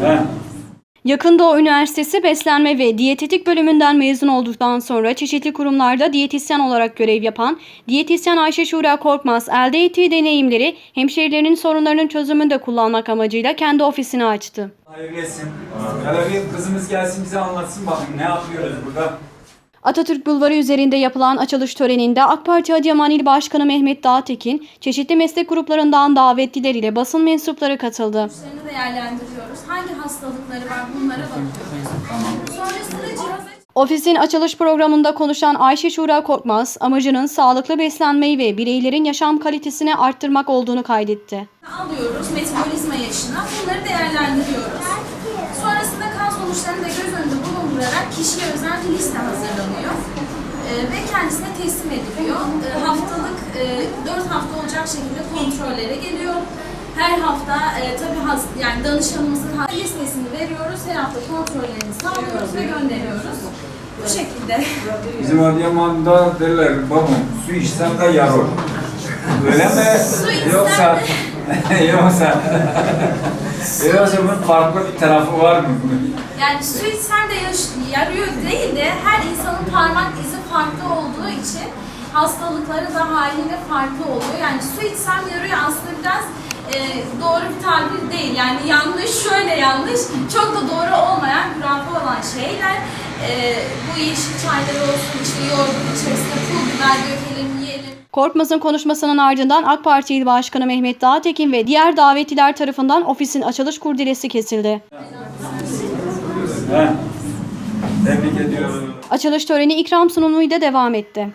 He. Yakın Doğu Üniversitesi Beslenme ve Diyetetik bölümünden mezun olduktan sonra çeşitli kurumlarda diyetisyen olarak görev yapan diyetisyen Ayşe Şura Korkmaz elde ettiği deneyimleri hemşehrilerinin sorunlarının çözümünde kullanmak amacıyla kendi ofisini açtı. Hayırlı bir kızımız gelsin bize anlatsın bakın ne yapıyoruz burada. Atatürk Bulvarı üzerinde yapılan açılış töreninde AK Parti Adıyaman İl Başkanı Mehmet Dağtekin, çeşitli meslek gruplarından davetliler ile basın mensupları katıldı. Sonuçlarını değerlendiriyoruz. Hangi hastalıkları var bunlara bakıyoruz. Sonrasında cihaz Ofisin açılış programında konuşan Ayşe Şura Korkmaz, amacının sağlıklı beslenmeyi ve bireylerin yaşam kalitesini arttırmak olduğunu kaydetti. alıyoruz metabolizma yaşına. Bunları değerlendiriyoruz. Sonrasında kan sonuçlarını da önünde bulundurarak kişiye özel bir liste hazırlanıyor. Ee, ve kendisine teslim ediliyor. Ee, haftalık e, 4 hafta olacak şekilde kontrollere geliyor. Her hafta e, tabii has, yani danışanımızın listesini veriyoruz. Her hafta kontrollerini sağlıyoruz ve gönderiyoruz. Bu şekilde. Bizim Adıyaman'da derler babam su içsem de yar olur. Öyle mi? Su Yoksa yoksa yoksa bunun farklı bir tarafı var mı? Yani su içsen de yarıyor değil de her insanın parmak izi farklı olduğu için hastalıkları da haliyle farklı oluyor. Yani su içsem yarıyor aslında biraz e, doğru bir tabir değil. Yani yanlış, şöyle yanlış, çok da doğru olmayan, hurafe olan şeyler. E, bu yeşil çaylar olsun, işte yoğurdun içerisine pul biber dökelim. Korkmaz'ın konuşmasının ardından AK Parti İl Başkanı Mehmet Dağtekin ve diğer davetliler tarafından ofisin açılış kurdelesi kesildi. He. Tebrik ediyorum. Açılış töreni ikram sunumuyla devam etti.